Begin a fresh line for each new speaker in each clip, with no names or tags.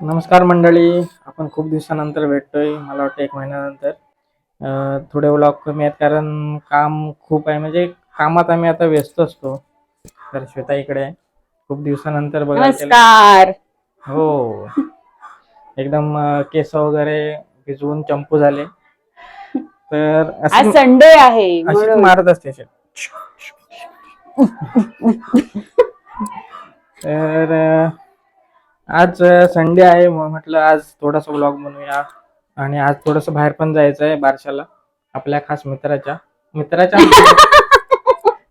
नमस्कार मंडळी आपण खूप दिवसानंतर भेटतोय मला वाटतं एक महिन्यानंतर. थोडे व्लॉग कमी आहेत कारण काम खूप आहे म्हणजे कामात आम्ही आता व्यस्त असतो. तर श्वेता इकडे खूप दिवसानंतर.
नमस्कार!
हो. एकदम केस वगैरे भिजवून चंपू झाले. तर
आज संडे आहे
मारत असते. तर आज संडे आहे म्हटलं आज थोडासा ब्लॉग बनवूया. आणि आज थोडस बाहेर पण जायचं आहे बारशाला. आपल्या खास मित्राच्या. मित्राच्या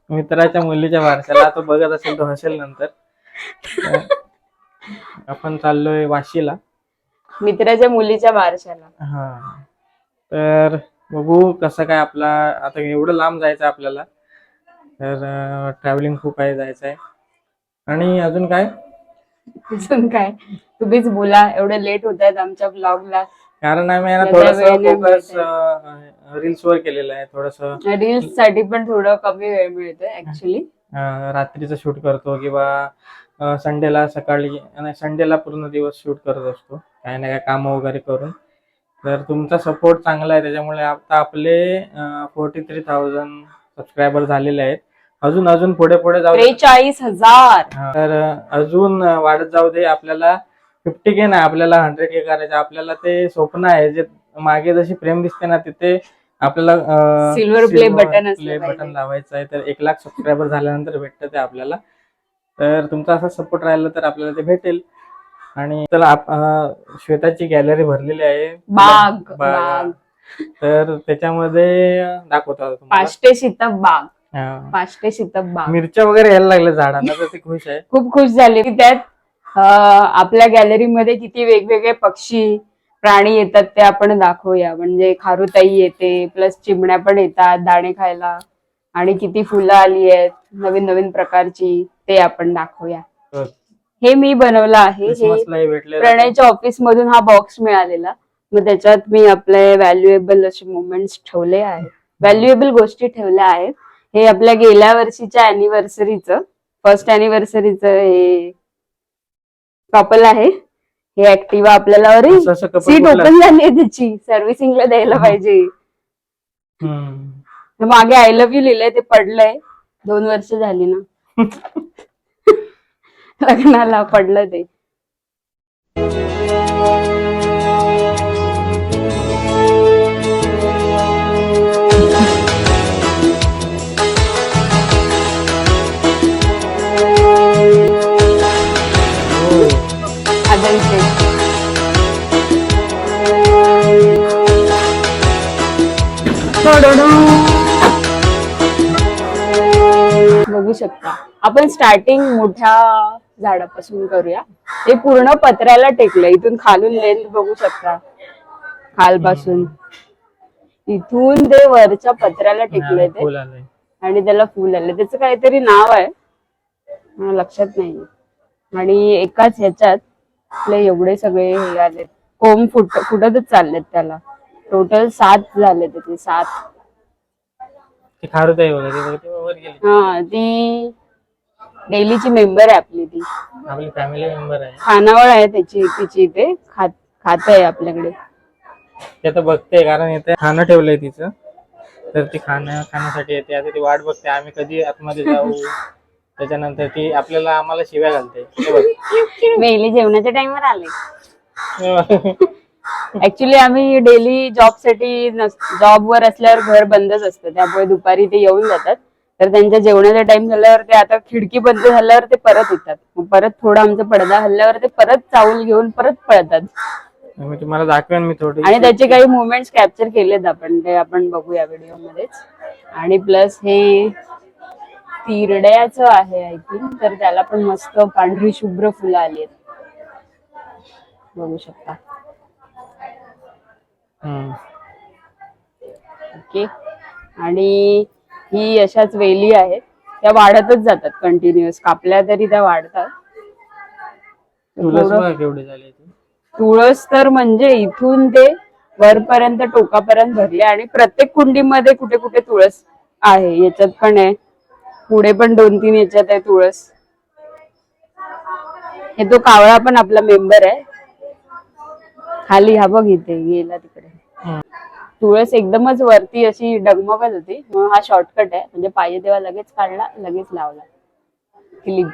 मित्राच्या मुलीच्या बारशाला. तो बघत असेल तो हसेल नंतर. तर आपण चाललोय वाशीला.
मित्राच्या मुलीच्या बारशाला.
हा. तर बघू कसं काय आपला आता एवढं लांब जायचं आपल्याला. तर ट्रॅव्हलिंग खूप आहे जायचं आहे. आणि अजून काय?
अजून काय? तुम्हीच बोला एवढे लेट होत आहेत आमच्या ब्लॉगला
कारण आम्ही ना थोडस फोकस रील्स वर केलेलं आहे थोडस
रील्ससाठी पण थोडं कमी वेळ मिळतोय ऍक्च्युली
रात्रीचं शूट करतो किंवा संडेला सकाळी संडेला पूर्ण दिवस शूट करत असतो काही ना काही काम वगैरे करून. तर तुमचा सपोर्ट चांगला आहे त्याच्यामुळे आता आपले फोर्टी थ्री थाउजंड सबस्क्रायबर झालेले आहेत. अजून अजून पुढे पुढे जाऊ दे.
त्रेचाळीस हजार.
हा, तर अजून वाढत जाऊ दे. आपल्याला फिफ्टी के नाही आपल्याला हंड्रेड के करायचं. आपल्याला ते स्वप्न आहे जे मागे जशी फ्रेम दिसते ना तिथे आपल्याला
Silver play button असलं
प्ले
पाहिजे.
बटन लावायचं आहे. तर एक लाख सबस्क्रायबर झाल्यानंतर भेटतं ते आपल्याला. तर तुमचा असा सपोर्ट राहिला तर आपल्याला ते भेटेल. आणि चला आप- अं, श्वेताची गॅलरी भरलेली आहे.
बाग
बाग.
बाग.
तर त्याच्यामध्ये दाखवतो आता तुम्हाला.
पाचटे शीतप बाग. शीतप बाग.
मिरच्या वगैरे यायला लागल्या झाडांना तर ती खुश आहे.
खूप खुश झाले की त्यात आपल्या गॅलरीमध्ये किती वेगवेगळे पक्षी प्राणी येतात ते आपण दाखवूया. म्हणजे खारुताई येते प्लस चिमण्या पण येतात दाणे खायला. आणि किती फुलं आली आहेत नवीन नवीन प्रकारची ते आपण दाखवूया. हे मी बनवलं आहे. हे प्रणयच्या ऑफिस मधून हा बॉक्स मिळालेला. मग त्याच्यात मी आपले व्हॅल्युएबल असे मुवमेंट्स ठेवले आहेत. व्हॅल्युएबल गोष्टी ठेवल्या आहेत. हे आपल्या गेल्या वर्षीच्या अॅनिव्हर्सरीचं फर्स्ट अॅनिव्हर्सरीचं हे कपल आहे. हे ऍक्टिव्हा आपल्याला अरे
असं- असं couple
सीट
कुठलं?
ओपन झाली आहे त्याची. सर्व्हिसिंगला द्यायला पाहिजे.
हम्म.
तर मागे आय लव्ह यू लिहिलंय ते पडलंय. दोन वर्ष झाली ना. लग्नाला पडलं ते. शकता. आपण स्टार्टिंग मोठ्या झाडापासून करूया. ते पूर्ण पत्र्याला टेकलं. इथून खालून लेंथ बघू शकता. खालपासून. इथून ते वरच्या पत्र्याला टेकलंय ते. आणि त्याला फुल आलं त्याचं काहीतरी नाव आहे. मला लक्षात नाही. आणि एकाच ह्याच्यात आपले एवढे सगळे हे आले कोंब फुट फुटतच चाललेत त्याला. टोटल सात झाले त्याचे सात.
ती खारुताई वगैरे बघ, ती वर गेली.
हा ती डेलीची मेंबर आहे आपली ती.
आपली फॅमिली मेंबर आहे.
खानावळ आहे त्याची तिची इथे खात खात आहे आपल्याकडे.
ती आता बघते कारण इथे खाणं ठेवलंय तिचं. तर ती खाणं खाण्यासाठी येते. आता ती वाट बघते आम्ही कधी आतमध्ये जाऊ? त्याच्यानंतर ती आपल्याला आम्हाला शिव्या घालते. हे बघ.
मेली जेवणाच्या टाइमवर आले. ऍक्च्युली आम्ही डेली जॉबसाठी जॉब वर असल्यावर घर बंदच असतं. त्यामुळे दुपारी ते येऊन जातात. तर त्यांच्या जेवणाचा टाइम झाल्यावर ते आता खिडकी बंद झाल्यावर ते परत येतात. परत थोडा आमचा पडदा हल्ल्यावर ते परत चावल घेऊन परत पळतात.
तुम्हाला दाखवेन मी थोडी.
आणि त्याचे काही मुवमेंट्स कॅप्चर केलेत आपण. ते आपण बघूया व्हिडिओ मध्येच. आणि प्लस हे तिरड्याचं आहे आय थिंक तर त्याला पण मस्त पांढरी शुभ्र फुलं आली आहेत. बघू शकता. ओके. आणि ही अशाच वेली आहेत. त्या वाढतच जातात कंटिन्युअस कापल्या तरी त्या वाढतात.
तुळस
तर म्हणजे इथून ते वरपर्यंत टोकापर्यंत भरले आणि प्रत्येक कुंडीमध्ये कुठे कुठे तुळस आहे. याच्यात पण आहे. पुढे पण दोन तीन याच्यात आहे तुळस. हे तो कावळा पण आपला मेंबर आहे. खाली हा बघ इथे गेला तिकडे. तुळस एकदमच वरती अशी डगमगत होती म्हणून हा शॉर्टकट आहे. म्हणजे पाहिजे तेव्हा लगेच काढला लगेच लावला. क्लिप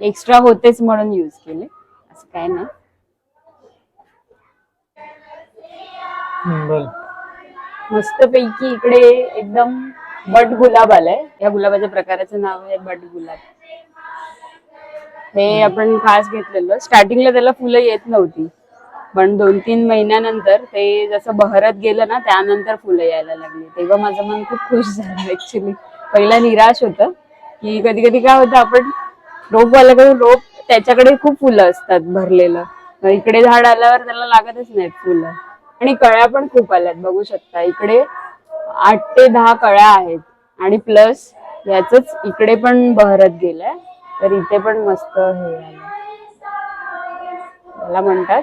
एक्स्ट्रा होतेच म्हणून युज केले. असं काय नाही. मस्त पैकी इकडे एकदम बट गुलाब आलाय. या गुलाबाच्या प्रकाराचं नाव आहे बट गुलाब. हे आपण खास घेतलेलं. स्टार्टिंगला त्याला फुलं येत नव्हती. पण दोन तीन महिन्यानंतर ते जसं बहरत गेलं ना त्यानंतर फुलं यायला लागली. तेव्हा माझं मन खूप खुश झालं ऍक्च्युली पहिला निराश होतं की कधी कधी काय होतं आपण रोपवाल्याकडून रोप त्याच्याकडे खूप फुलं असतात भरलेलं. इकडे झाड आल्यावर त्याला लागतच नाहीत फुलं. आणि कळ्या पण खूप आल्यात बघू शकता. इकडे आठ ते दहा कळ्या आहेत. आणि प्लस याच इकडे पण बहरत गेलाय. तर इथे पण मस्त हे आलं. म्हणतात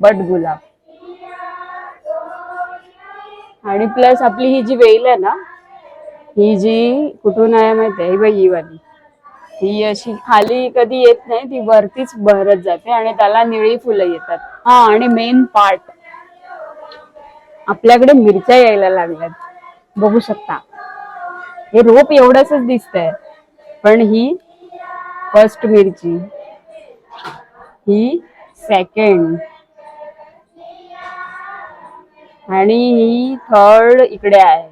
बट गुलाब. आणि प्लस आपली ही जी वेल आहे ना ही जी कुठून आहे माहिती आहे ही बाई वाली ही अशी खाली कधी येत नाही ती वरतीच बहरत जाते आणि त्याला निळी फुलं येतात. हा आणि मेन पार्ट आपल्याकडे मिरच्या यायला लागल्यात. बघू शकता. हे रोप एवढंच दिसतंय. पण ही फर्स्ट मिरची. ही सेकंड आणि ही थर्ड इकडे आहे.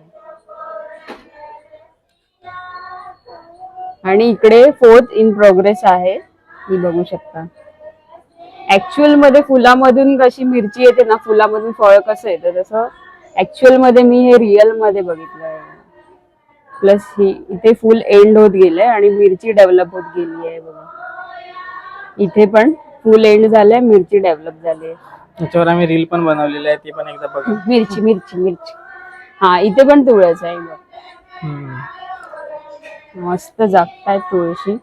आणि इकडे फोर्थ इन प्रोग्रेस आहे. ही बघू शकता. ऍक्च्युअलमध्ये फुलामधून कशी मिरची येते ना फुलामधून फळ कसं येतं तसं ऍक्च्युअलमध्ये मी हे रिअलमध्ये बघितलंय. प्लस ही इथे फुल एंड होत गेलंय आणि मिरची डेव्हलप होत गेली आहे बघा. इथे पण फुल एंड झालंय मिरची डेव्हलप झाली आहे.
याच्यावर आम्ही रील पण बनवलेली आहे ती पण एकदा बघा.
मिरची मिरची मिरची. हा इथे पण तुळस आहे बघ. मस्त जागतायत तुळशी.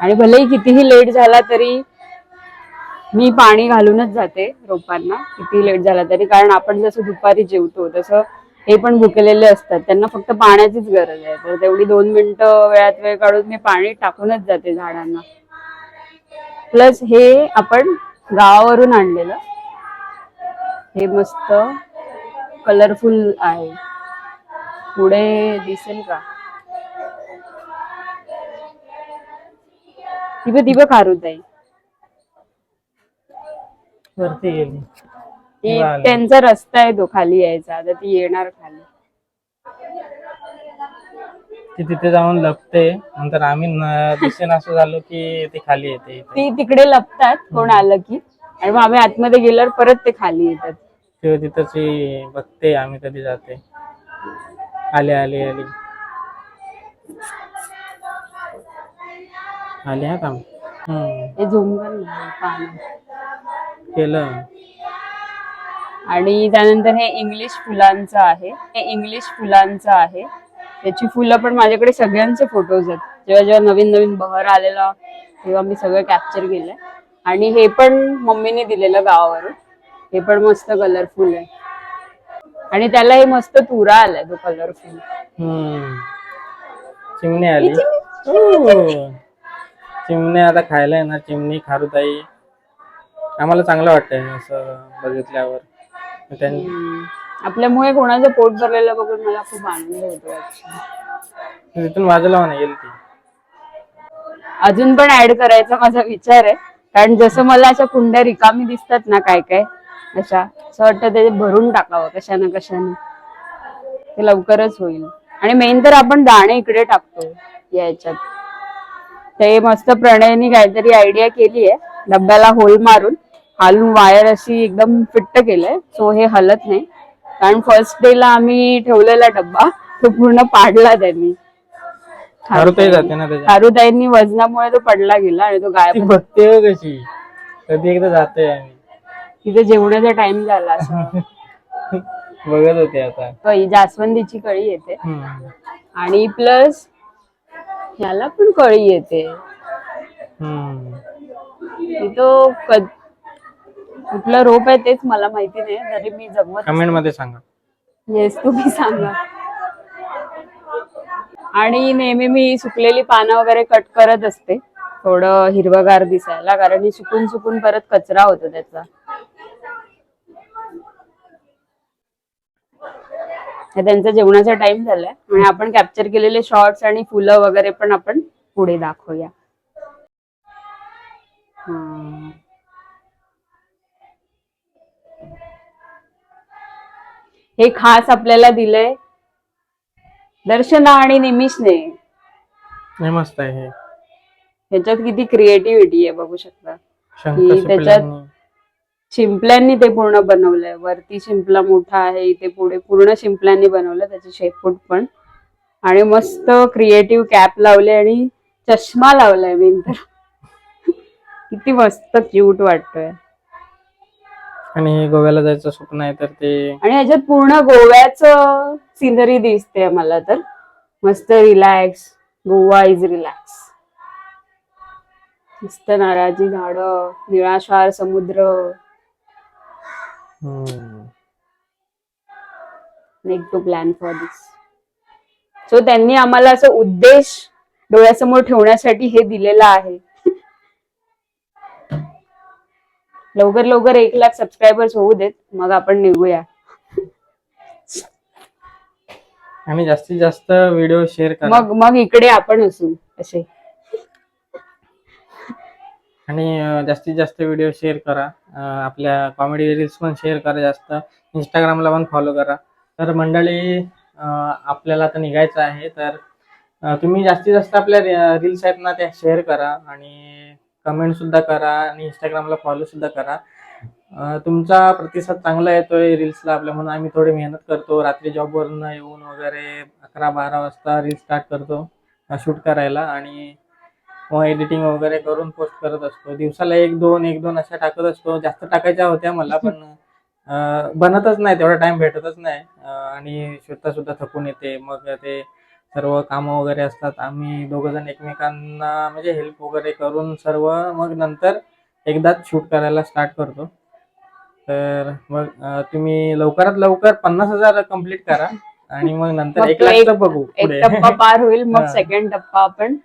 आणि भलेही कितीही लेट झाला तरी मी पाणी घालूनच जाते रोपांना. किती लेट झाला तरी कारण आपण जसं दुपारी जेवतो तसं हे पण भुकेलेले असतात. त्यांना फक्त पाण्याचीच गरज आहे. तर तेवढी दोन मिनिटं वेळात वेळ काढून मी पाणी टाकूनच जाते झाडांना. प्लस हे आपण गावावरून आणलेलं. हे मस्त कलरफुल आहे. पुढे दिसेल का? ती बघ खारू बघ
वरती गेली.
ती
झालं.
त्यांचा रस्ता आहे तो खाली यायचा आता ती येणार खाली.
ती तिथे जाऊन लपते नंतर आम्ही न- दिसेन असं झालो की ती खाली येते.
ती तिकडे लपतात कोण आलं की. आणि मग आम्ही आतमध्ये गेल्यावर परत ते खाली येतात.
तेव्हा तिथं ती बघते आम्ही कधी जाते. आले आले आले. आले हा काम
पानं
केलं.
आणि त्यानंतर हे इंग्लिश फुलांचं आहे. हे इंग्लिश फुलांचं आहे. त्याची फुलं पण माझ्याकडे सगळ्यांचे फोटोज आहेत. जेव्हा जेव्हा नवीन नवीन बहर आलेला तेव्हा मी सगळं कॅप्चर केलंय. आणि हे पण मम्मीने दिलेलं गावावरून. हे पण मस्त कलरफुल आहे. आणि त्याला हे मस्त तुरा आलाय तो कलरफुल
हम्म. चिमणी आली. हो. चिमणी. आता खायला आहे ना चिमणी खारुताई. आम्हाला चांगलं वाटतंय असं बघितल्यावर. त्यां-
आपल्यामुळे कोणाचं पोट भरलेलं बघून मला खूप आनंद होतो actually.
तिथून म्हणा ती.
अजून पण ऍड करायचा माझा विचार आहे. कारण जसं मला अशा कुंड्या रिकामी दिसतात ना काय काय अशा असं वाटतं ते भरून टाकावं कशानं कशानं. ते लवकरच होईल. आणि मेन तर आपण दाणे इकडे टाकतो याच्यात. ते मस्त प्रणयनी काहीतरी आयडिया केली आहे डब्याला होल मारून. हालून वायर अशी एकदम फिट्ट केलंय सो हे हलत नाही. कारण फर्स्ट डे ला आम्ही ठेवलेला डब्बा तो पूर्ण पाडला त्यांनी.
खारुताई जाते ना त्याच्या
खारुताईंनी वजनामुळे तो पडला गेला आणि तो गायब
बघते हो कशी? कधी एकदा जाते
तिथे जेवणाचा टाइम झाला
बघत होते आता.
कळी जास्वंदीची कळी येते. आणि प्लस ह्याला पण कळी येते. तो कुठलं रोप आहे तेच मला माहिती नाही तरी मी जगवत
कमेंटमध्ये सांगा.
येस तुम्ही सांगा. आणि नेहमी मी सुकलेली पानं वगैरे कट करत असते. थोडं हिरवगार दिसायला कारण ही सुकून सुकून परत कचरा होतो त्याचा. त्यांचा जेवणाचा टाइम झालाय. आणि आपण कॅप्चर केलेले शॉर्ट्स आणि फुलं वगैरे पण आपण पुढे दाखवूया. हा. खास आपल्याला दिलंय दर्शना आणि निमिषने.
मस्त आहे
ह्याच्यात किती क्रिएटिव्हिटी आहे बघू शकता. की त्याच्यात-
शिंपल्यांनी.
ते पूर्ण बनवलंय. वरती शिंपला मोठा आहे इथे पुढे पूर्ण शिंपल्यांनी बनवलं त्याचे शेपूट पण. आणि मस्त क्रिएटिव्ह कॅप लावले आणि चष्मा लावलाय मेन तर. किती मस्त क्यूट वाटतोय.
आणि गोव्याला जायचं स्वप्न आहे तर ते
आणि ह्याच्यात पूर्ण गोव्याचं सिनरी दिसते मला तर. मस्त रिलॅक्स गोवा इज रिलॅक्स मस्त नारळाची झाडं निळाशार समुद्र. Make to plan for this so त्यांनी आम्हाला असं उद्देश डोळ्यासमोर ठेवण्यासाठी हे दिलेलं आहे. लवकर लवकर एक लाख सबस्क्रायबर्स होऊ देत मग आपण निघूया.
आणि जास्तीत जास्त व्हिडिओ शेअर करा.
मग मग इकडे आपण असू असे.
आणि अं, जास्तीत जास्त व्हिडिओ शेअर करा. अं, आपल्या कॉमेडी रील्स पण शेअर करा जास्त. इंस्टाग्रामला पण फॉलो करा. तर मंडळी अं, आपल्याला आता निघायचं आहे. तर अं, तुम्ही जास्तीत जास्त आपल्या रील्स आहेत ना त्या शेअर करा. आणि कमेंट सुद्धा करा आणि इंस्टाग्रामला फॉलो सुद्धा करा. तुमचा प्रतिसाद चांगला येतोय रील्सला आपल्या म्हणून. आम्ही थोडी मेहनत करतो. रात्री जॉबवरून येऊन वगैरे अकरा बारा वाजता रील स्टार्ट करतो शूट करायला. आणि मग एडिटिंग वगैरे करून पोस्ट करत असतो. दिवसाला एक दोन एक दोन अशा टाकत असतो. जास्त टाकायच्या होत्या मला पण बनतच नाही. तेवढा टाइम भेटतच नाही. आणि श्वेता सुद्धा थकून येते. मग ते सर्व कामं वगैरे असतात. आम्ही दोघ जण एकमेकांना म्हणजे हेल्प वगैरे करून सर्व मग नंतर एकदाच शूट करायला स्टार्ट करतो. तर मग तुम्ही लवकरात लवकर पन्नास हजार कंप्लीट करा आणि मग नंतर एक
एक-
बघू
एक टप्पा पार होईल मग. सेकंड टप्पा आपण.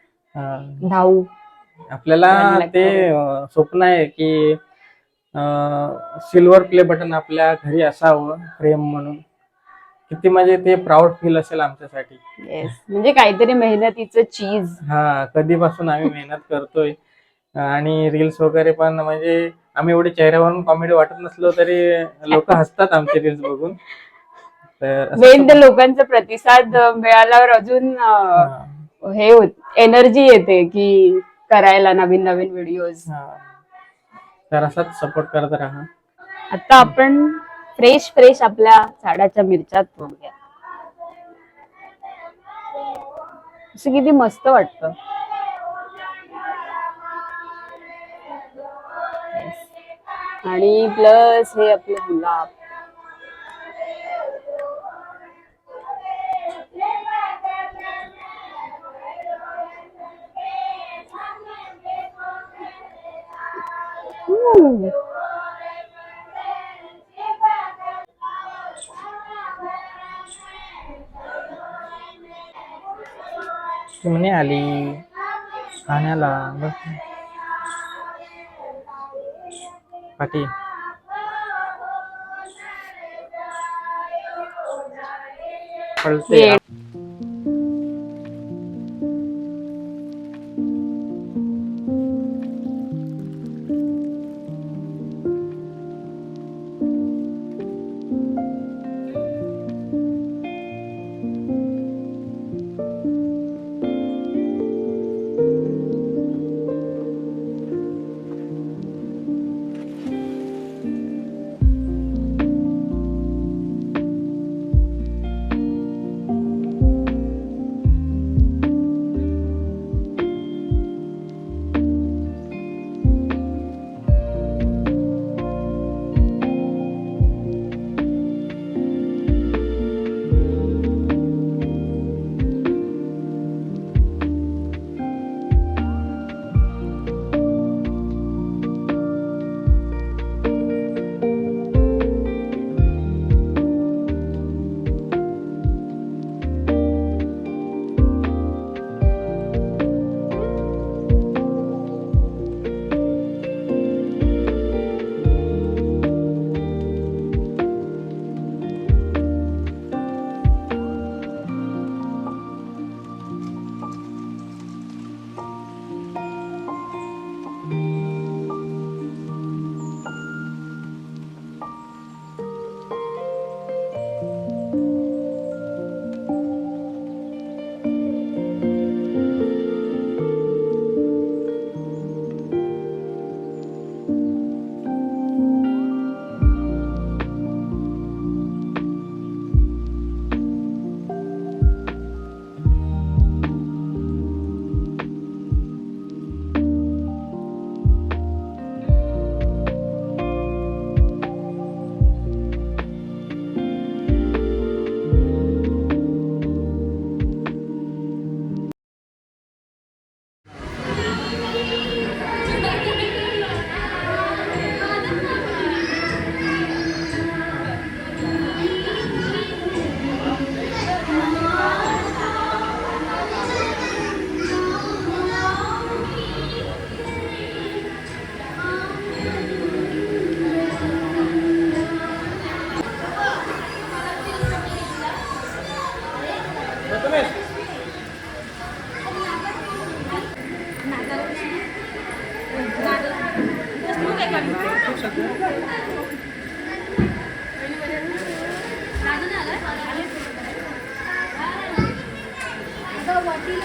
धावू.
आपल्याला ते स्वप्न आहे की सिल्वर प्ले बटन आपल्या घरी असावं फ्रेम म्हणून. किती म्हणजे ते प्राऊड फील असेल आमच्यासाठी.
येस म्हणजे काहीतरी मेहनतीचं चीज
हा कधीपासून आम्ही मेहनत करतोय. आणि रील्स वगैरे पण म्हणजे आम्ही एवढे चेहऱ्यावरून कॉमेडी वाटत नसलो तरी लोक हसतात आमचे रील्स बघून. तर असं
मेन तर लोकांचा प्रतिसाद मिळाल्यावर अजून अं,
हा,
हे होत एनर्जी येते की करायला नवीन नवीन व्हिडिओज
हा. तर असाच सपोर्ट करत राहा.
आता आपण फ्रेश फ्रेश आपल्या झाडाच्या मिरच्या घ्या असं किती मस्त वाटत. आणि प्लस हे आपले गुलाब. हम्म.
चिमणी आली खाण्याला बस पाठी पळते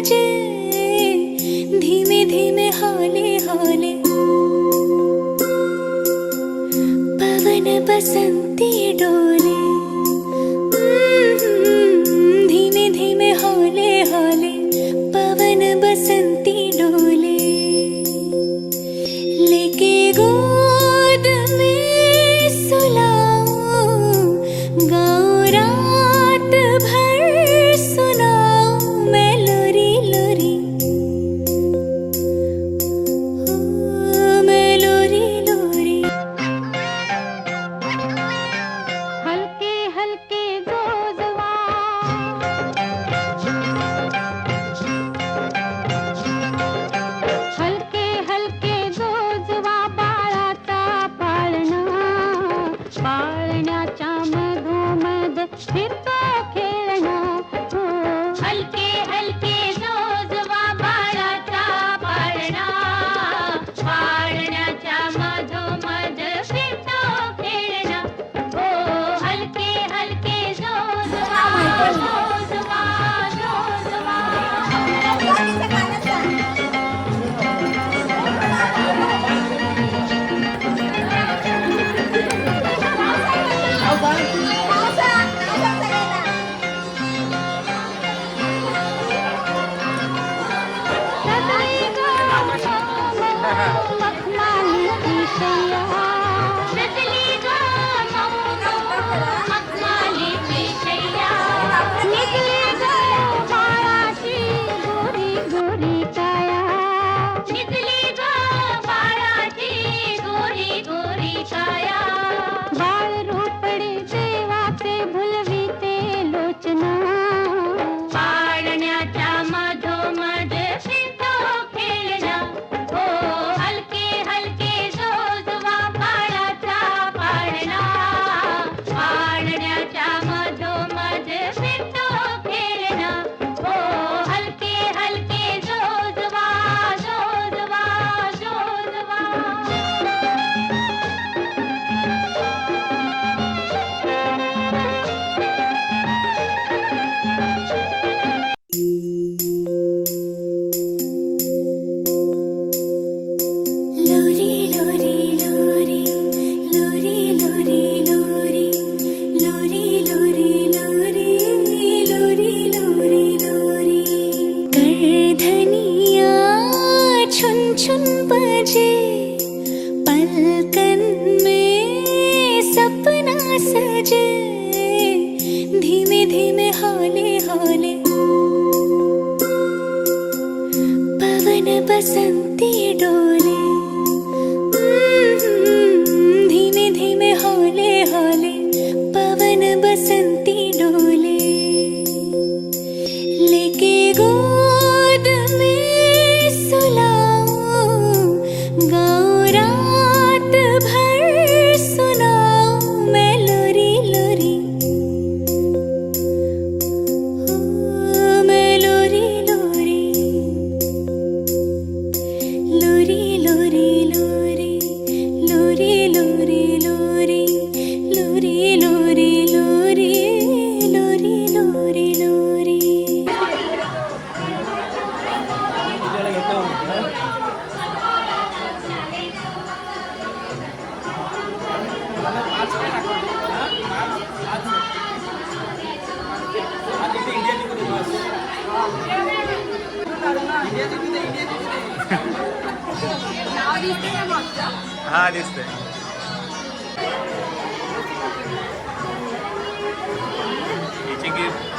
বাজে ধীমে ধীমে হলে হলে। पवन बसंती डोल Thank you. যে ধীমে ধীমে হলে হলে पवन बसंती डोर
दिसते का मागचं
हा दिसतंय. याची गिफ्ट